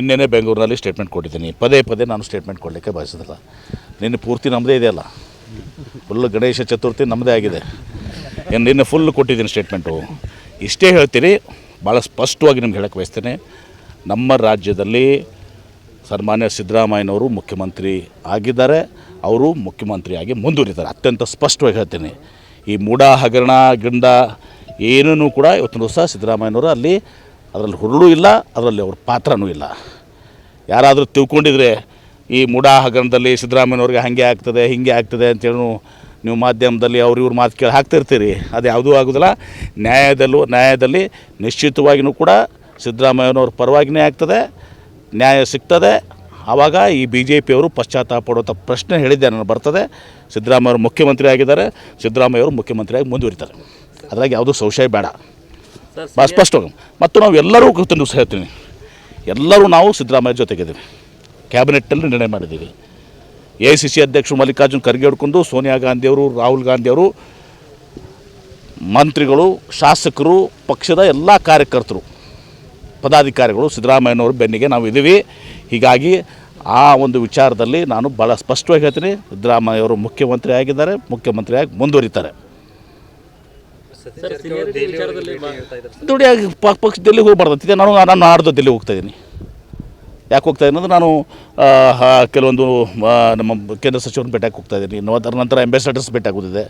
ನಿನ್ನೆನೇ ಬೆಂಗಳೂರಿನಲ್ಲಿ ಸ್ಟೇಟ್ಮೆಂಟ್ ಕೊಟ್ಟಿದ್ದೀನಿ. ಪದೇ ಪದೇ ನಾನು ಸ್ಟೇಟ್ಮೆಂಟ್ ಕೊಡಲಿಕ್ಕೆ ಬಯಸೋದಿಲ್ಲ. ನಿನ್ನೆ ಪೂರ್ತಿ ನಮ್ಮದೇ ಇದೆಯಲ್ಲ ಫುಲ್ ಗಣೇಶ ಚತುರ್ಥಿ ನಮ್ಮದೇ ಆಗಿದೆ. ಏನು ನಿನ್ನೆ ಫುಲ್ ಕೊಟ್ಟಿದ್ದೀನಿ ಸ್ಟೇಟ್ಮೆಂಟು ಇಷ್ಟೇ ಹೇಳ್ತೀನಿ ಭಾಳ ಸ್ಪಷ್ಟವಾಗಿ ನಿಮ್ಗೆ ಹೇಳಕ್ಕೆ ಬಯಸ್ತೇನೆ. ನಮ್ಮ ರಾಜ್ಯದಲ್ಲಿ ಸನ್ಮಾನ್ಯ ಸಿದ್ದರಾಮಯ್ಯನವರು ಮುಖ್ಯಮಂತ್ರಿ ಆಗಿದ್ದಾರೆ. ಅವರು ಮುಖ್ಯಮಂತ್ರಿಯಾಗಿ ಮುಂದುವರಿತಾರೆ ಅತ್ಯಂತ ಸ್ಪಷ್ಟವಾಗಿ ಹೇಳ್ತೀನಿ. ಈ ಮೂಡ ಹಗರಣ ಗಿಂಡ ಏನೂ ಕೂಡ ಇವತ್ತಿನ ದಿವಸ ಸಿದ್ದರಾಮಯ್ಯನವರು ಅಲ್ಲಿ ಅದರಲ್ಲಿ ಹುರುಳು ಇಲ್ಲ, ಅದರಲ್ಲಿ ಅವ್ರ ಪಾತ್ರನೂ ಇಲ್ಲ. ಯಾರಾದರೂ ತಿಳ್ಕೊಂಡಿದ್ರೆ ಈ ಮೂಡಾ ಹಗರಣದಲ್ಲಿ ಸಿದ್ದರಾಮಯ್ಯನವ್ರಿಗೆ ಹಾಗೆ ಆಗ್ತದೆ, ಹೀಗೆ ಆಗ್ತದೆ ಅಂತೇಳಿ ನೀವು ಮಾಧ್ಯಮದಲ್ಲಿ ಅವ್ರು ಇವ್ರ ಮಾತು ಕೇಳಿ ಹಾಕ್ತಿರ್ತೀರಿ. ಅದು ಯಾವುದೂ ಆಗೋದಿಲ್ಲ. ನ್ಯಾಯದಲ್ಲೂ, ನ್ಯಾಯದಲ್ಲಿ ನಿಶ್ಚಿತವಾಗಿಯೂ ಕೂಡ ಸಿದ್ದರಾಮಯ್ಯನವ್ರ ಪರವಾಗಿಯೇ ಆಗ್ತದೆ, ನ್ಯಾಯ ಸಿಗ್ತದೆ. ಆವಾಗ ಈ ಬಿ ಜೆ ಪಿಯವರು ಪಶ್ಚಾತ್ತಾಪ ಪಡುವಂಥ ಪ್ರಶ್ನೆ ಹೇಳಿದ್ದೆ, ನಾನು ಬರ್ತದೆ. ಸಿದ್ದರಾಮಯ್ಯವರು ಮುಖ್ಯಮಂತ್ರಿ ಆಗಿದ್ದಾರೆ. ಸಿದ್ದರಾಮಯ್ಯವರು ಮುಖ್ಯಮಂತ್ರಿಯಾಗಿ ಮುಂದುವರಿತಾರೆ. ಅದರಾಗಿ ಯಾವುದೂ ಸಂಶಯ ಬೇಡ. ಸ್ಪಷ್ಟವಾಗಿ ಮತ್ತು ನಾವು ಎಲ್ಲರೂ ಗೊತ್ತಿನ ದಿವಸ ಹೇಳ್ತೀನಿ ಎಲ್ಲರೂ ನಾವು ಸಿದ್ದರಾಮಯ್ಯ ಜೊತೆಗಿದ್ದೀವಿ. ಕ್ಯಾಬಿನೆಟ್ಟಲ್ಲಿ ನಿರ್ಣಯ ಮಾಡಿದ್ದೀವಿ. ಎ ಐ ಸಿ ಸಿ ಅಧ್ಯಕ್ಷರು ಮಲ್ಲಿಕಾರ್ಜುನ್ ಖರ್ಗೆ ಹಿಡ್ಕೊಂಡು, ಸೋನಿಯಾ ಗಾಂಧಿಯವರು, ರಾಹುಲ್ ಗಾಂಧಿಯವರು, ಮಂತ್ರಿಗಳು, ಶಾಸಕರು, ಪಕ್ಷದ ಎಲ್ಲ ಕಾರ್ಯಕರ್ತರು, ಪದಾಧಿಕಾರಿಗಳು ಸಿದ್ದರಾಮಯ್ಯನವರು ಬೆನ್ನಿಗೆ ನಾವು ಇದ್ದೀವಿ. ಹೀಗಾಗಿ ಆ ಒಂದು ವಿಚಾರದಲ್ಲಿ ನಾನು ಭಾಳ ಸ್ಪಷ್ಟವಾಗಿ ಹೇಳ್ತೀನಿ. ಸಿದ್ದರಾಮಯ್ಯವರು ಮುಖ್ಯಮಂತ್ರಿ ಆಗಿದ್ದಾರೆ ಮುಖ್ಯಮಂತ್ರಿಯಾಗಿ ಮುಂದುವರಿತಾರೆ ಸರ್ ಸೀನಿಯರಿಟಿ ವಿಚಾರದಲ್ಲಿ ಮಾತಾಡ್ತಾ ಇದ್ದಾರೆ ಸರ್ ದುಡಿಯಾಗಿ ಪಕ್ಷ ಪಕ್ಷದಲ್ಲಿ ಹೋಗ್ಬಾರ್ದು ನಾನು ನಾನು ನಾಡ್ದು ದಿಲ್ಲಿ ಹೋಗ್ತಾ ಇದ್ದೀನಿ ಯಾಕೆ ಹೋಗ್ತಾ ಇದ್ದೀನಿ ಅಂದರೆ ನಾನು ಕೆಲವೊಂದು ನಮ್ಮ ಕೇಂದ್ರ ಸಚಿವರನ್ನ ಭೇಟಿಯಾಗಿ ಹೋಗ್ತಾ ಇದ್ದೀನಿ ಇನ್ನು ಅದರ ನಂತರ ಅಂಬಾಸಡರ್ಸ್ ಭೇಟಿಯಾಗೋದಿದೆ.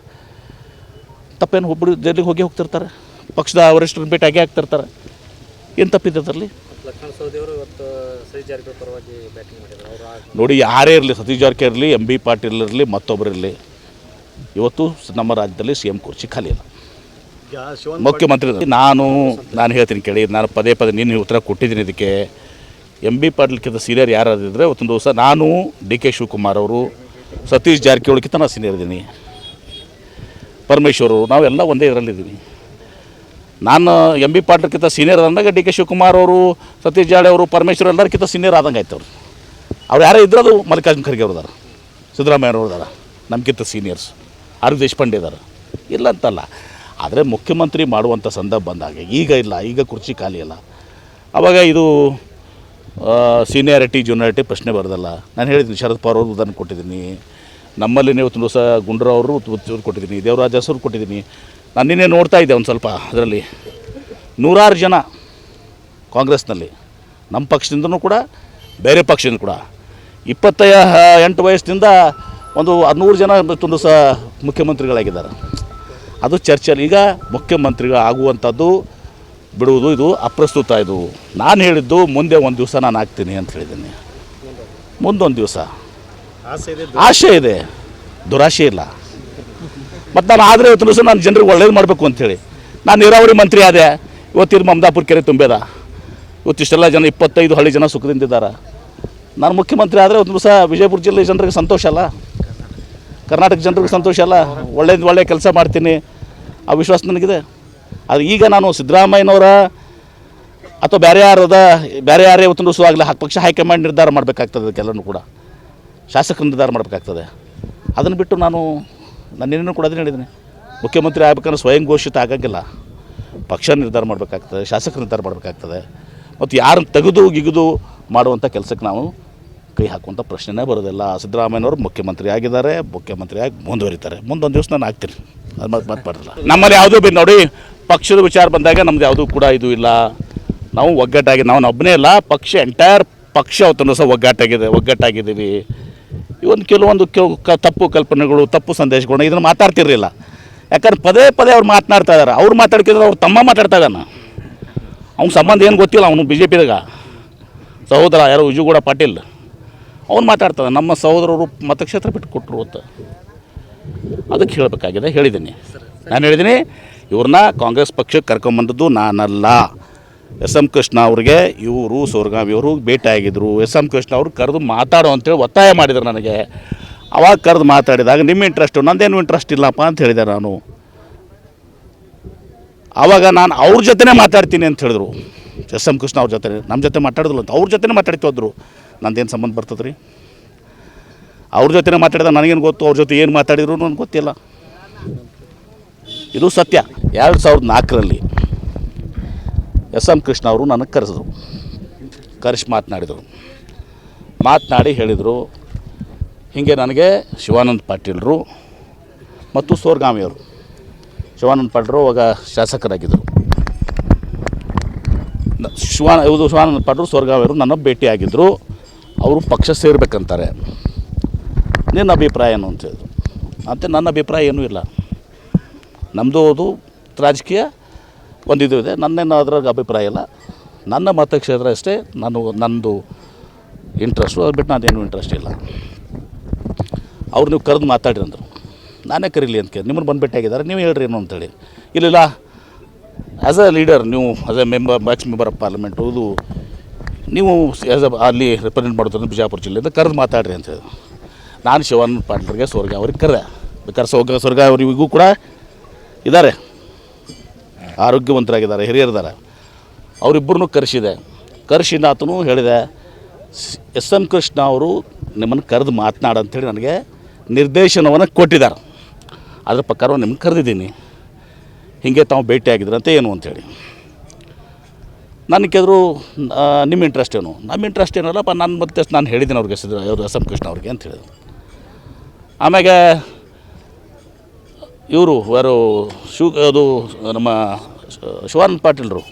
ತಪ್ಪೇನು ಒಬ್ಬರು ದೆಲ್ಲಿಗೆ ಹೋಗಿ ಹೋಗ್ತಿರ್ತಾರೆ. ಪಕ್ಷದ ವರಿಷ್ಠರನ್ನ ಭೇಟಿಯಾಗಿ ಆಗ್ತಿರ್ತಾರೆ. ಏನು ತಪ್ಪಿದೆ ಅದರಲ್ಲಿ? ಲಕ್ಷ್ಮಣ ಸವದಿ ಅವರು ಇವತ್ತು ಸರಿ ಜಾರಕಿಹೊಳಿ ಪರವಾಗಿ ಬ್ಯಾಟಿಂಗ್ ಮಾಡಿದ್ದಾರೆ ನೋಡಿ ಯಾರೇ ಇರಲಿ ಸತೀಶ್ ಜಾರಕಿಹೊಳಿ ಇರಲಿ ಎಂ ಬಿ ಪಾಟೀಲ್ ಇರಲಿ ಮತ್ತೊಬ್ಬರು ಇರಲಿ. ಇವತ್ತು ನಮ್ಮ ರಾಜ್ಯದಲ್ಲಿ ಸಿ ಎಂ ಕುರ್ಚಿ ಖಾಲಿ ಇಲ್ಲ ಮುಖ್ಯಮಂತ್ರಿ ನಾನು ನಾನು ಹೇಳ್ತೀನಿ ಕೇಳಿ, ನಾನು ಪದೇ ಪದೇ ನೀನು ಉತ್ತರ ಕೊಟ್ಟಿದ್ದೀನಿ ಇದಕ್ಕೆ. ಎಂ ಬಿ ಪಾಟೀಲ್ಕಿಂತ ಸೀನಿಯರ್ ಯಾರಾದಿದ್ರೆ ಒಂದು ದಿವಸ ನಾನು ಡಿ ಕೆ ಶಿವಕುಮಾರ್ ಅವರು, ಸತೀಶ್ ಜಾರಕಿಹೊಳಿಗಿಂತ ನಾನು ಸೀನಿಯರ್ ಇದ್ದೀನಿ. ಅವರು ನಾವೆಲ್ಲ ಒಂದೇ ಇದರಲ್ಲಿದ್ದೀವಿ ನಾನು ಎಂ ಬಿ ಪಾಟೀಲ್ಕಿಂತ ಸೀನಿಯರ್ ಅಂದಾಗ ಡಿ ಕೆ ಶಿವಕುಮಾರ್ ಅವರು, ಸತೀಶ್ ಜಾಡೆ ಅವರು, ಪರಮೇಶ್ವರ್ ಎಲ್ಲರಿಗಿಂತ ಸೀನಿಯರ್ ಆದಂಗೆ ಆಯ್ತು ಅವ್ರು ಅವ್ರು ಯಾರೇ ಇದ್ರೆ ಅದು ಮಲ್ಲಿಕಾರ್ಜುನ ಖರ್ಗೆ ಅವ್ರು ಇದಾರೆ ಸಿದ್ದರಾಮಯ್ಯವ್ರು ಇದಾರೆ ನಮಗಿಂತ ಸೀನಿಯರ್ಸ್ ಆರ್ ದೇಶಪಾಂಡೆ ಇದ್ದಾರೆ. ಇಲ್ಲ ಅಂತಲ್ಲ. ಆದರೆ ಮುಖ್ಯಮಂತ್ರಿ ಮಾಡುವಂಥ ಸಂದರ್ಭ ಬಂದಾಗ. ಈಗ ಇಲ್ಲ, ಈಗ ಕುರ್ಚಿ ಖಾಲಿ ಅಲ್ಲ. ಆವಾಗ ಇದು ಸೀನಿಯಾರಿಟಿ ಜೂನಿಯಾರಿಟಿ ಪ್ರಶ್ನೆ ಬರೋದಲ್ಲ. ನಾನು ಹೇಳಿದ್ದೀನಿ ಶರದ್ ಪವಾರ್ ಅವರು ಉದಾಹರಣೆ ಕೊಟ್ಟಿದ್ದೀನಿ. ನಮ್ಮಲ್ಲಿ ನೀವು ತುಂಬ ಸಹ ಅವರು ಕೊಟ್ಟಿದ್ದೀನಿ. ದೇವರಾಜ ಹೆಸರು ಕೊಟ್ಟಿದ್ದೀನಿ. ನಾನು ನಿನ್ನೆ ನೋಡ್ತಾ ಇದ್ದೆ ಒಂದು ಸ್ವಲ್ಪ ಅದರಲ್ಲಿ. ನೂರಾರು ಜನ ಕಾಂಗ್ರೆಸ್ನಲ್ಲಿ. ನಮ್ಮ ಪಕ್ಷದಿಂದನೂ ಕೂಡ, ಬೇರೆ ಪಕ್ಷದಿಂದ ಕೂಡ. ಇಪ್ಪತ್ತ ಎಂಟು ವಯಸ್ಸಿನಿಂದ ಒಂದು ಹದಿನೂರು ಜನ ತುಂಬ ಸಹ ಮುಖ್ಯಮಂತ್ರಿಗಳಾಗಿದ್ದಾರೆ. ಅದು ಚರ್ಚೆಯಲ್ಲಿ ಈಗ ಮುಖ್ಯಮಂತ್ರಿಗಳು ಆಗುವಂಥದ್ದು ಬಿಡುವುದು ಇದು ಅಪ್ರಸ್ತುತ ಇದು. ನಾನು ಹೇಳಿದ್ದು ಮುಂದೆ ಒಂದು ದಿವಸ ನಾನು ಆಗ್ತೀನಿ ಅಂತ ಹೇಳಿದ್ದೀನಿ. ಮುಂದೊಂದು ದಿವಸ. ಆಸೆ ಇದೆ ದುರಾಶೆ ಇಲ್ಲ. ಮತ್ತು ನಾನು ಆದರೆ ಇವತ್ತು ದಿವಸ ನಾನು ಜನರಿಗೆ ಒಳ್ಳೇದು ಮಾಡಬೇಕು ಅಂಥೇಳಿ ನಾನು ನೀರಾವರಿ ಮಂತ್ರಿ ಆದೆ. ಇವತ್ತಿನ ಮಮದಾಪುರ ಕೆರೆ ತುಂಬೇದ. ಇವತ್ತಿಷ್ಟೆಲ್ಲ ಜನ ಇಪ್ಪತ್ತೈದು ಹಳ್ಳಿ ಜನ ಸುಖದಿಂದಿದ್ದಾರೆ ನಾನು ಮುಖ್ಯಮಂತ್ರಿ ಆದರೆ ಒಂದು ದಿವಸ ವಿಜಯಪುರ ಜಿಲ್ಲೆ ಜನರಿಗೆ ಸಂತೋಷ ಅಲ್ಲ. ಕರ್ನಾಟಕ ಜನರಿಗೆ ಸಂತೋಷ ಅಲ್ಲ? ಒಳ್ಳೆಯದು ಒಳ್ಳೆ ಕೆಲಸ ಮಾಡ್ತೀನಿ. ಆ ವಿಶ್ವಾಸ ನನಗಿದೆ. ಆದರೆ ಈಗ ನಾನು ಸಿದ್ದರಾಮಯ್ಯನವರ ಅಥವಾ ಬೇರೆ ಯಾರದ ಬೇರೆ ಯಾರೇ ಇವತ್ತು ಆಗಲಿ, ಪಕ್ಷ ಹೈಕಮಾಂಡ್ ನಿರ್ಧಾರ ಮಾಡಬೇಕಾಗ್ತದೆ ಅದಕ್ಕೆಲ್ಲನೂ ಕೂಡ. ಶಾಸಕರು ನಿರ್ಧಾರ ಮಾಡಬೇಕಾಗ್ತದೆ. ಅದನ್ನು ಬಿಟ್ಟು ನಾನು ನಾನು ಏನೇನು ಕೂಡ ಅದನ್ನು ಹೇಳಿದ್ದೀನಿ. ಮುಖ್ಯಮಂತ್ರಿ ಆಗ್ಬೇಕಂದ್ರೆ ಸ್ವಯಂ ಘೋಷಿತ ಆಗಂಗಿಲ್ಲ. ಪಕ್ಷ ನಿರ್ಧಾರ ಮಾಡಬೇಕಾಗ್ತದೆ, ಶಾಸಕರು ನಿರ್ಧಾರ ಮಾಡಬೇಕಾಗ್ತದೆ. ಮತ್ತು ಯಾರನ್ನು ತೆಗೆದು ಗಿಗಿದು ಮಾಡುವಂಥ ಕೆಲಸಕ್ಕೆ ನಾವು ಕೈ ಹಾಕುವಂಥ ಪ್ರಶ್ನೆನೇ ಬರೋದಿಲ್ಲ. ಸಿದ್ದರಾಮಯ್ಯನವರು ಮುಖ್ಯಮಂತ್ರಿ ಆಗಿದ್ದಾರೆ ಮುಖ್ಯಮಂತ್ರಿಯಾಗಿ ಮುಂದುವರಿತಾರೆ. ಮುಂದೊಂದು ದಿವಸ ನಾನು ಆಗ್ತೀನಿ ಅದು ಮತ್ತೆ ಮತ್ತೆ ಬರಲ್ಲ ನಮ್ಮಲ್ಲಿ ಯಾವುದೂ ಬಿ ನೋಡಿ, ಪಕ್ಷದ ವಿಚಾರ ಬಂದಾಗ ನಮ್ದು ಯಾವುದೂ ಕೂಡ ಇದು ಇಲ್ಲ. ನಾವು ಒಗ್ಗಟ್ಟಾಗಿ ನಾವು ಒಬ್ಬನೇ ಇಲ್ಲ ಪಕ್ಷ ಎಂಟೈರ್ ಪಕ್ಷ ಅವತ್ತೊಂದು ಸಹ ಒಗ್ಗಟ್ಟಾಗಿದೆ, ಒಗ್ಗಟ್ಟಾಗಿದ್ದೀವಿ. ಇವೊಂದು ಕೆಲವೊಂದು ಕೆಲ ಕ- ತಪ್ಪು ಕಲ್ಪನೆಗಳು, ತಪ್ಪು ಸಂದೇಶಗಳು ಇದನ್ನು ಮಾತಾಡ್ತಿರಲಿಲ್ಲ. ಯಾಕಂದ್ರೆ ಪದೇ ಪದೇ ಅವ್ರು ಮಾತನಾಡ್ತಾ ಇದ್ದಾರೆ ಅವ್ರು ಮಾತಾಡ್ತಿದ್ರೆ ಅವ್ರು ತಮ್ಮ ಮಾತಾಡ್ತಾ ಇದ್ದಾನೆ. ಅವ್ನ ಸಂಬಂಧ ಏನು ಗೊತ್ತಿಲ್ಲ, ಅವನು ಬಿ ಜೆ ಪಿದಾಗ ಸಹೋದರ ಯಾರು ವಿಜುಗೌಡ ಪಾಟೀಲ್. ಅವ್ನು ಮಾತಾಡ್ತಾನೆ, ನಮ್ಮ ಸಹೋದರರು ಮತಕ್ಷೇತ್ರ ಬಿಟ್ಟು ಕೊಟ್ಟರು ಅಂತ. ಅದಕ್ಕೆ ಹೇಳಬೇಕಾಗಿದೆ, ಹೇಳಿದ್ದೀನಿ. ನಾನು ಹೇಳಿದ್ದೀನಿ, ಇವ್ರನ್ನ ಕಾಂಗ್ರೆಸ್ ಪಕ್ಷಕ್ಕೆ ಕರ್ಕೊಂಬಂದದ್ದು ನಾನಲ್ಲ. ಎಸ್ ಎಂ ಕೃಷ್ಣ ಅವ್ರಿಗೆ, ಇವರು ಸೋರ್ಗಾಮಿ ಅವರು ಭೇಟಿ ಆಗಿದ್ರು ಎಸ್ ಎಂ ಕೃಷ್ಣ ಅವರು ಕರೆದು ಮಾತಾಡು ಅಂತೇಳಿ ಒತ್ತಾಯ ಮಾಡಿದ್ರು ನನಗೆ. ಅವಾಗ ಕರೆದು ಮಾತಾಡಿದಾಗ, ನಿಮ್ಮ ಇಂಟ್ರೆಸ್ಟು ನಂದೇನು ಇಂಟ್ರೆಸ್ಟ್ ಇಲ್ಲಪ್ಪ ಅಂತ ಹೇಳಿದೆ ನಾನು. ಆವಾಗ ನಾನು ಅವ್ರ ಜೊತೆನೇ ಮಾತಾಡ್ತೀನಿ ಅಂತ ಹೇಳಿದ್ರು. ಎಸ್ ಎಂ ಕೃಷ್ಣ ಅವ್ರ ಜೊತೆ ನಮ್ಮ ಜೊತೆ ಮಾತಾಡಿದ್ರು ಅಂತ. ಅವ್ರ ಜೊತೆನೇ ಮಾತಾಡ್ತಿದ್ರು ನಂದೇನು ಸಂಬಂಧ ಬರ್ತದೆ ರೀ ಅವ್ರ ಜೊತೆನೇ ಮಾತಾಡಿದ ನನಗೇನು ಗೊತ್ತು? ಅವ್ರ ಜೊತೆ ಏನು ಮಾತಾಡಿದ್ರು ನನಗೆ ಗೊತ್ತಿಲ್ಲ. ಇದು ಸತ್ಯ. ಎರಡು ಸಾವಿರದ ನಾಲ್ಕರಲ್ಲಿ ಎಸ್ ಎಂ ಕೃಷ್ಣ ಅವರು ನನಗೆ ಕರೆಸಿದ್ರು. ಕರೆಸಿ ಮಾತನಾಡಿದರು. ಮಾತನಾಡಿ ಹೇಳಿದರು, ಹೀಗೆ ನನಗೆ ಶಿವಾನಂದ ಪಾಟೀಲರು ಮತ್ತು ಸೋರ್ಗಾಮಿಯವರು. ಶಿವಾನಂದ ಪಾಟೀಲರು ಅವಾಗ ಶಾಸಕರಾಗಿದ್ದರು. ಶಿವಾನ, ಇವರು ಶಿವಾನಂದ ಪಾಟೀಲ್ ಸ್ವರ್ಗಾವೆಯವರು ನನ್ನ ಭೇಟಿಯಾಗಿದ್ದರು ಅವರು ಪಕ್ಷ ಸೇರಬೇಕಂತಾರೆ. ನಿನ್ನ ಅಭಿಪ್ರಾಯ ಏನು ಅಂತ ಹೇಳಿದ್ರು. ಅಂತ ನನ್ನ ಅಭಿಪ್ರಾಯ ಏನೂ ಇಲ್ಲ. ನಮ್ಮದು ಅದು ರಾಜಕೀಯ ಒಂದು ಇದು. ಇದೆ ನನ್ನೇನು ಅದ್ರಾಗ ಅಭಿಪ್ರಾಯ ಇಲ್ಲ. ನನ್ನ ಮತಕ್ಷೇತ್ರ ಅಷ್ಟೇ, ನಾನು ನನ್ನದು ಇಂಟ್ರೆಸ್ಟು ಅದು ಬಿಟ್ಟು ನಾನೇನು ಇಂಟ್ರೆಸ್ಟ್ ಇಲ್ಲ. ಅವ್ರು ನೀವು ಕರೆದು ಮಾತಾಡಿರಿ ಅಂದರು. ನಾನೇ ಕರೀಲಿ ಅಂತ ಕೇಳಿ ನಿಮ್ಮನ್ನು ಬಂದು ಭೇಟಿಯಾಗಿದ್ದಾರೆ ನೀವು ಹೇಳ್ರಿ ಏನು ಅಂತೇಳಿ. ಇಲ್ಲ. ಆ್ಯಸ್ ಅ ಲೀಡರ್ ನೀವು as a member max member of parliament ಇದು ನೀವು ಆ್ಯಸ್ ಅ ಅಲ್ಲಿ ರೆಪ್ರೆಸೆಂಟ್ ಮಾಡೋದ್ರ ಬಿಜಾಪುರ ಜಿಲ್ಲೆಯಿಂದ ಕರೆದು ಮಾತಾಡ್ರಿ ಅಂತ ಹೇಳಿದ್ರು ನಾನು ಶಿವನ್ ಪಾಟೀಲ್ರಿಗೆ ಸ್ವರ್ಗ ಅವ್ರಿಗೆ ಕರೆ. ಬೇಕಾದ್ರೆ ಸ್ವರ್ಗ ಸ್ವರ್ಗ ಅವರಿಗೂ ಕೂಡ ಇದ್ದಾರೆ. ಆರೋಗ್ಯವಂತರಾಗಿದ್ದಾರೆ ಹಿರಿಯರಿದ್ದಾರೆ ಅವರಿಬ್ಬರನ್ನೂ ಕರೆಸಿದೆ. ಕರೆಸಿದ ಆತನು ಹೇಳಿದೆ ಎಸ್ ಎಂ ಕೃಷ್ಣ ಅವರು ನಿಮ್ಮನ್ನು ಕರೆದು ಮಾತನಾಡಂಥೇಳಿ ನನಗೆ ನಿರ್ದೇಶನವನ್ನು ಕೊಟ್ಟಿದ್ದಾರೆ. ಅದ್ರ ಪ್ರಕಾರ ನಿಮ್ಗೆ ಕರೆದಿದ್ದೀನಿ. ಹೀಗೆ ತಾವು ಭೇಟಿಯಾಗಿದ್ರಂತೆ ಏನು ಅಂಥೇಳಿ. ನನಗೆ ಕೇಳಿದ್ರು ನಿಮ್ಮ ಇಂಟ್ರೆಸ್ಟ್ ಏನು? ನಮ್ಮ ಇಂಟ್ರೆಸ್ಟ್ ಏನಲ್ಲಪ್ಪ ನಾನು ಮತ್ತೆ ನಾನು ಹೇಳಿದ್ದೀನಿ ಅವ್ರಿಗೆ ಸಿದ್ರ ಅವರು ಎಸ್ ಎಂ ಕೃಷ್ಣ ಅವ್ರಿಗೆ ಅಂತ ಹೇಳಿದ್ರು. ಆಮ್ಯಾಗ ಇವರು, ಯಾರು, ಶಿವ, ಅದು, ನಮ್ಮ, ಶಿವಾನಂದ ಪಾಟೀಲ್ರು,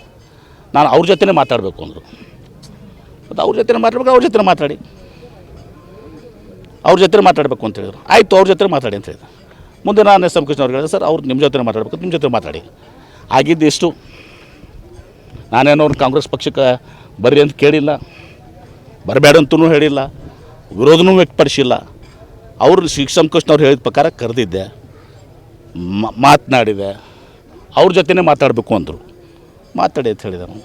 ನಾನು ಅವ್ರ ಜೊತೆನೇ ಮಾತಾಡಬೇಕು ಅಂದರು. ಮತ್ತು ಅವ್ರ ಜೊತೆ ಮಾತಾಡ್ಬೇಕು, ಅವ್ರ ಜೊತೆ ಮಾತಾಡಿ. ಅವ್ರ ಜೊತೆ ಮಾತಾಡಬೇಕು ಅಂತ ಹೇಳಿದ್ರು. ಆಯಿತು, ಅವ್ರ ಜೊತೆ ಮಾತಾಡಿ ಅಂತ ಹೇಳಿದ್ರು. ಮುಂದೆ ನಾನು ಎಸ್ ಎಂ ಕೃಷ್ಣ ಅವ್ರಿಗೆ ಹೇಳಿದೆ ಸರ್, ಅವ್ರು ನಿಮ್ಮ ಜೊತೆ ಮಾತಾಡಬೇಕು, ನಿಮ್ಮ ಜೊತೆ ಮಾತಾಡಿ. ಆಗಿದ್ದು ಇಷ್ಟು ನಾನೇನೋ ಅವ್ರು ಕಾಂಗ್ರೆಸ್ ಪಕ್ಷಕ್ಕೆ ಬರ್ರಿ ಅಂತ ಕೇಳಿಲ್ಲ, ಬರಬೇಡ ಅಂತಲೂ ಹೇಳಿಲ್ಲ, ವಿರೋಧನೂ ವ್ಯಕ್ತಪಡಿಸಿಲ್ಲ. ಅವರು ಶ್ರೀ ಕೃಷ್ಣ ಅವ್ರು ಹೇಳಿದ ಪ್ರಕಾರ ಕರೆದಿದ್ದೆ ಮಾತನಾಡಿದೆ, ಅವ್ರ ಜೊತೆನೇ ಮಾತಾಡಬೇಕು ಅಂದರು. ಮಾತಾಡಿ ಅಂತ ಹೇಳಿದೆ ನಾನು.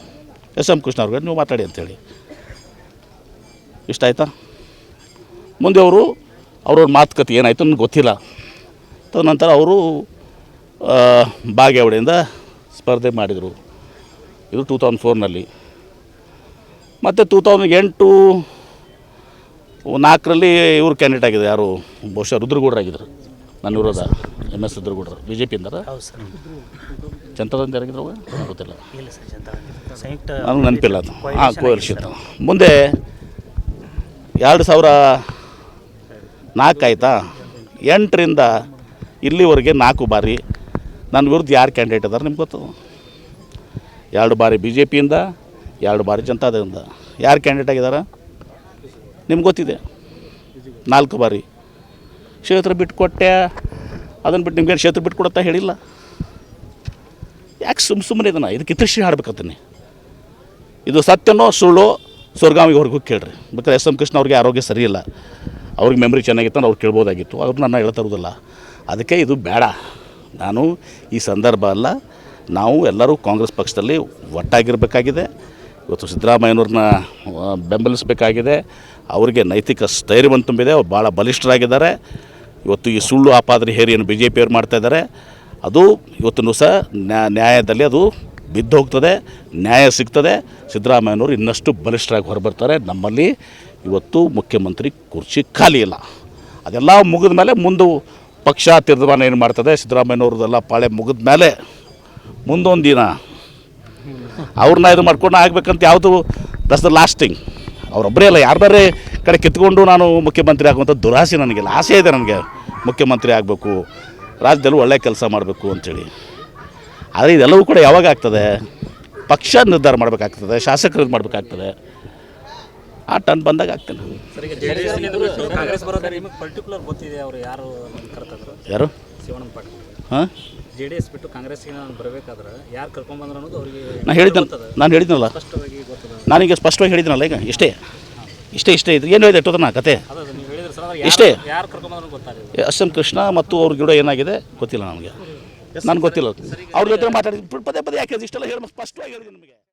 ಎಸ್ ಎಂ ಕೃಷ್ಣ ಅವ್ರಿಗೆ ನೀವು ಮಾತಾಡಿ ಅಂತೇಳಿ ಇಷ್ಟ ಆಯಿತಾ ಮುಂದೆ ಅವರು, ಅವ್ರವ್ರ ಮಾತುಕತೆ ಏನಾಯಿತು ನನಗೆ ಗೊತ್ತಿಲ್ಲ. ತದನಂತರ ಅವರು ಬಾಗೇವಾಡಿಯಿಂದ ಸ್ಪರ್ಧೆ ಮಾಡಿದರು. ಇದು ಟೂ ತೌಸಂಡ್ ಫೋರ್ನಲ್ಲಿ ಮತ್ತು ಟೂ ತೌಸಂಡ್ ಎಂಟು ನಾಲ್ಕರಲ್ಲಿ ಇವರು ಕ್ಯಾಂಡಿಡೇಟ್ ಆಗಿದೆ ಯಾರು? ಬಹುಶಃ ರುದ್ರಗೌಡರಾಗಿದ್ದರು ನನ್ನ ವಿರೋಧ. ಎಂ ಎಸ್ ರುದ್ರಗೌಡರು. ಬಿ ಜೆ ಪಿಯಿಂದ ಜನತಾದಂತ ಯಾರಾಗಿದ್ರು? ಗೊತ್ತಿಲ್ಲ. ನನಗೆ ನೆನಪಿಲ್ಲ ಅದು. ಹಾಂ coalition. ಕೋಯಲ್ಶಿತ್ ಮುಂದೆ ಎರಡು ಸಾವಿರ ನಾಲ್ಕು ಆಯಿತಾ? ಎಂಟರಿಂದ ಇಲ್ಲಿವರೆಗೆ ನಾಲ್ಕು ಬಾರಿ ನನ್ನ ವಿರುದ್ಧ ಯಾರು ಕ್ಯಾಂಡಿಡೇಟ್ ಅದಾರೆ ನಿಮ್ಗೆ ಗೊತ್ತು? ಎರಡು ಬಾರಿ ಬಿ ಜೆ ಪಿಯಿಂದ ಎರಡು ಬಾರಿ ಜನತಾದಿಂದ ಯಾರು ಕ್ಯಾಂಡಿಡೇಟ್ ಆಗಿದ್ದಾರೆ? ನಿಮ್ಗೆ ಗೊತ್ತಿದೆ. ನಾಲ್ಕು ಬಾರಿ. ಕ್ಷೇತ್ರ ಬಿಟ್ಟು ಕೊಟ್ಟೆ ಅದನ್ನು ಬಿಟ್ಟು ನಿಮ್ಗೆ ಕ್ಷೇತ್ರ ಬಿಟ್ಟು ಕೊಡುತ್ತಾ ಹೇಳಿಲ್ಲ? ಯಾಕೆ ಸುಮ್ಮ ಸುಮ್ಮನೆ ಇದನ್ನು? ಇದಕ್ಕೆ ಇತಿಶ್ರೀ ಹಾಡ್ಬೇಕಂತೀನಿ. ಇದು ಸತ್ಯನೋ ಸುಳ್ಳು ಸ್ವರ್ಗಾಮಿಗೆ ಹೊರಗೂ ಕೇಳ್ರಿ. ಬೇಕಾದ್ರೆ ಎಸ್ ಎಂ ಕೃಷ್ಣ ಅವ್ರಿಗೆ ಆರೋಗ್ಯ ಸರಿ ಇಲ್ಲ. ಅವ್ರಿಗೆ ಮೆಮ್ರಿ ಚೆನ್ನಾಗಿತ್ತು ಅವ್ರು ಕೇಳ್ಬೋದಾಗಿತ್ತು. ಅವ್ರು ನನ್ನ ಹೇಳ್ತಾ ಇರೋದಿಲ್ಲ. ಅದಕ್ಕೆ ಇದು ಬೇಡ. ನಾನು ಈ ಸಂದರ್ಭ ಅಲ್ಲ, ನಾವು ಎಲ್ಲರೂ ಕಾಂಗ್ರೆಸ್ ಪಕ್ಷದಲ್ಲಿ ಒಟ್ಟಾಗಿರಬೇಕಾಗಿದೆ. ಇವತ್ತು ಸಿದ್ದರಾಮಯ್ಯನವ್ರನ್ನ ಬೆಂಬಲಿಸಬೇಕಾಗಿದೆ. ಅವರಿಗೆ ನೈತಿಕ ಸ್ಥೈರ್ಯವನ್ನು ತುಂಬಿದೆ. ಅವ್ರು ಭಾಳ ಬಲಿಷ್ಠರಾಗಿದ್ದಾರೆ. ಇವತ್ತು ಈ ಸುಳ್ಳು ಆಪಾದ್ರೆ ಹೇರಿಯನ್ನು ಬಿ ಜೆ ಪಿಯವ್ರು ಮಾಡ್ತಾಯಿದ್ದಾರೆ ಅದು ಇವತ್ತು ಸಹ ನ್ಯಾ, ನ್ಯಾಯದಲ್ಲಿ ಅದು ಬಿದ್ದು ಹೋಗ್ತದೆ, ನ್ಯಾಯ ಸಿಗ್ತದೆ. ಸಿದ್ದರಾಮಯ್ಯನವರು ಇನ್ನಷ್ಟು ಬಲಿಷ್ಠರಾಗಿ ಹೊರಬರ್ತಾರೆ. ನಮ್ಮಲ್ಲಿ ಇವತ್ತು ಮುಖ್ಯಮಂತ್ರಿ ಕುರ್ಚಿ ಖಾಲಿ ಇಲ್ಲ. ಅದೆಲ್ಲ ಮುಗಿದ ಮೇಲೆ ಮುಂದೆ ಪಕ್ಷ ತೀರ್ಮಾನ ಏನು ಮಾಡ್ತದೆ? ಸಿದ್ದರಾಮಯ್ಯನವ್ರದ್ದೆಲ್ಲ ಪಾಳೆ ಮುಗಿದ ಮೇಲೆ ಮುಂದೊಂದು ದಿನ ಅವ್ರನ್ನ ಇದು ಮಾಡ್ಕೊಂಡು ಆಗ್ಬೇಕಂತ ಯಾವುದು ದಸ್ ದ ಲಾಸ್ಟಿಂಗ್ ಅವರೊಬ್ಬರೇ ಅಲ್ಲ ಬೇರೆ ಕಡೆ ಕಿತ್ಕೊಂಡು ನಾನು ಮುಖ್ಯಮಂತ್ರಿ ಆಗುವಂಥ ದುರಾಸೆ ನನಗೆ ಆಸೆ ಇದೆ ನನಗೆ. ಮುಖ್ಯಮಂತ್ರಿ ಆಗಬೇಕು, ರಾಜ್ಯದಲ್ಲೂ ಒಳ್ಳೆಯ ಕೆಲಸ ಮಾಡಬೇಕು ಅಂಥೇಳಿ ಆದರೆ ಇದೆಲ್ಲವೂ ಕೂಡ ಯಾವಾಗ ಆಗ್ತದೆ? ಪಕ್ಷ ನಿರ್ಧಾರ ಮಾಡಬೇಕಾಗ್ತದೆ, ಶಾಸಕರು ಮಾಡಬೇಕಾಗ್ತದೆ. ಆ ಟನ್ ಬಂದಾಗ ಆಗ್ತೇನೆ ಸರ್ ಈಗ ಜೆ ಎಸ್ ಕಾಂಗ್ರೆಸ್ ಬರೋದಾರೆ ನಿಮಗೆ ಪರ್ಟಿಕ್ಯುಲರ್ ಗೊತ್ತಿದೆ ಅವರು ಯಾರು ಹಾಂ ಜೆ ಡಿ ಎಸ್ ಬಿಟ್ಟು ಕಾಂಗ್ರೆಸ್ಗೆ ನಾನು ಬರಬೇಕಾದ್ರೆ ಯಾರು ಕರ್ಕೊಂಬಂದ್ರು ಅನ್ನೋದು ಅವರಿಗೆ ನಾನು ಹೇಳಿದ್ದೆ ನಾನು ಹೇಳಿದ್ನಲ್ಲ ಸ್ಪಷ್ಟವಾಗಿ ಗೊತ್ತದ. ನಾನೀಗ ಸ್ಪಷ್ಟವಾಗಿ ಹೇಳಿದ್ನಲ್ಲ ಈಗ ಇಷ್ಟೇ. ಇಷ್ಟೇ ಇಷ್ಟೇ ಇದು ಏನು ಹೇಳಿದೆ ಎಷ್ಟೊತ್ತನ ಕತೆ? ಅದ ನೀವು ಹೇಳಿದ್ರೆ ಸರ್ ಇಷ್ಟೇ. ಯಾರು ಕರ್ಕೊಂಬಂದ್ರು ಎಸ್ ಎಂ ಕೃಷ್ಣ ಮತ್ತು ಅವ್ರ ಗಿಡ ಏನಾಗಿದೆ ಗೊತ್ತಿಲ್ಲ ನಮಗೆ. ನನಗೆ ಗೊತ್ತಿಲ್ಲ. ಅವ್ರ ಜೊತೆ ಮಾತಾಡಿದ್ವಿ ಪದೇ ಪದೇ ಯಾಕೆ ಇಷ್ಟೆಲ್ಲ ಹೇಳಿ ಸ್ಪಷ್ಟವಾಗಿ ಹೇಳಿದೆ ನಿಮಗೆ.